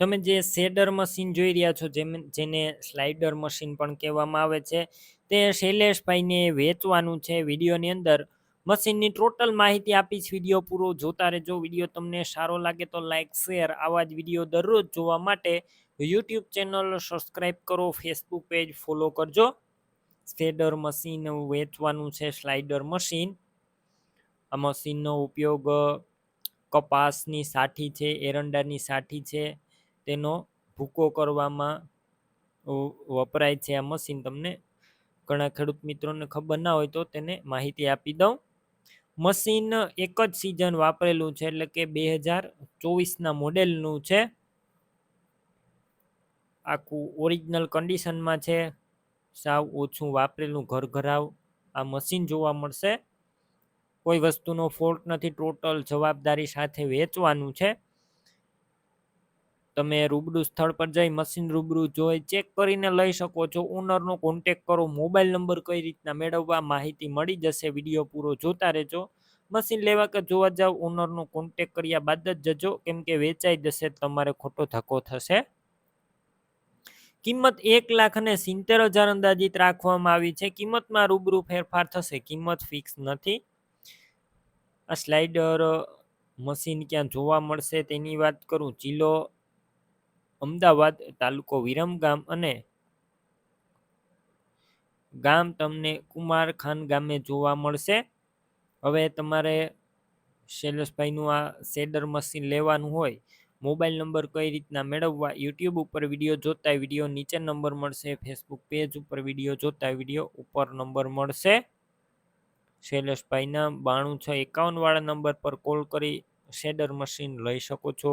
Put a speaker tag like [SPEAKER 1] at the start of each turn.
[SPEAKER 1] તમે જે shader machine જોઈ રહ્યા છો જેને સ્લાઇડર મશીન પણ કહેવામાં આવે છે, તે શૈલેષભાઈને વેચવાનું છે વિડીયોની અંદર. મશીનની ટોટલ માહિતી આપીશ, વીડિયો પૂરો જોતા રહેજો. વીડિયો તમને સારો લાગે તો લાઇક શેર, આવા જ વીડિયો દરરોજ જોવા માટે યુટ્યુબ ચેનલ સબસ્ક્રાઈબ કરો, ફેસબુક પેજ ફોલો કરજો. સ્ટેડર મશીન વેચવાનું છે, સ્લાઇડર મશીન. આ મશીનનો ઉપયોગ કપાસની સાઠી છે, એરંડાની સાઠી છે તેનો ભૂકો કરવામાં વપરાય છે આ મશીન. તમને ઘણા ખેડૂત મિત્રોને ખબર ના હોય તો તેને માહિતી આપી દઉં. મશીન એક જ સિઝન વાપરેલું છે એટલે કે બે હજાર ચોવીસના મોડેલનું છે. આખું ઓરિજિનલ કન્ડિશનમાં છે. સાવ ઓછું વાપરેલું ઘર ઘરાવ આ મશીન જોવા મળશે. કોઈ વસ્તુનો ફોલ્ટ નથી ટોટલ જવાબદારી સાથે વેચવાનું છે. તમે રૂબરૂ સ્થળ પર જઈ મશીન રૂબરૂ જોઈ ચેક કરીને લઈ શકો છો. ઓનરનો કોન્ટેક કરો મોબાઈલ નંબર કઈ રીતના મેળવવા, માહિતી મળી જશે વીડિયો પૂરો જોતા રહેજો. મશીન લેવા કે જોવા જાવ ઓનરનો કોન્ટેક કર્યા બાદ જ જજો. કેમ કે વેચાઈ જશે, તમારે ખોટો ધક્કો થશે. કિંમત એક લાખ અને સિત્તેર હજાર અંદાજિત રાખવામાં આવી છે. કિંમતમાં રૂબરૂ ફેરફાર થશે. કિંમત ફિક્સ નથી. આ સ્લાઇડર મશીન ક્યાં જોવા મળશે તેની વાત કરું. જિલ્લો અમદાવાદ તાલુકો વિરમગામ અને ગામ તમને કુમારખાન ગામે જોવા મળશે. હવે તમારે શૈલેષભાઈનું આ શેડર મશીન લેવાનું હોય, મોબાઈલ નંબર કઈ રીતના મેળવવા, યુટ્યુબ ઉપર વીડિયો જોતા વીડિયો, નીચે નંબર મળશે, ફેસબુક પેજ ઉપર વીડિયો જોતા વીડિયો ઉપર નંબર મળશે. શૈલેષભાઈના બાણું છ એકાવન વાળા નંબર પર કોલ કરી શેડર મશીન લઈ શકો છો.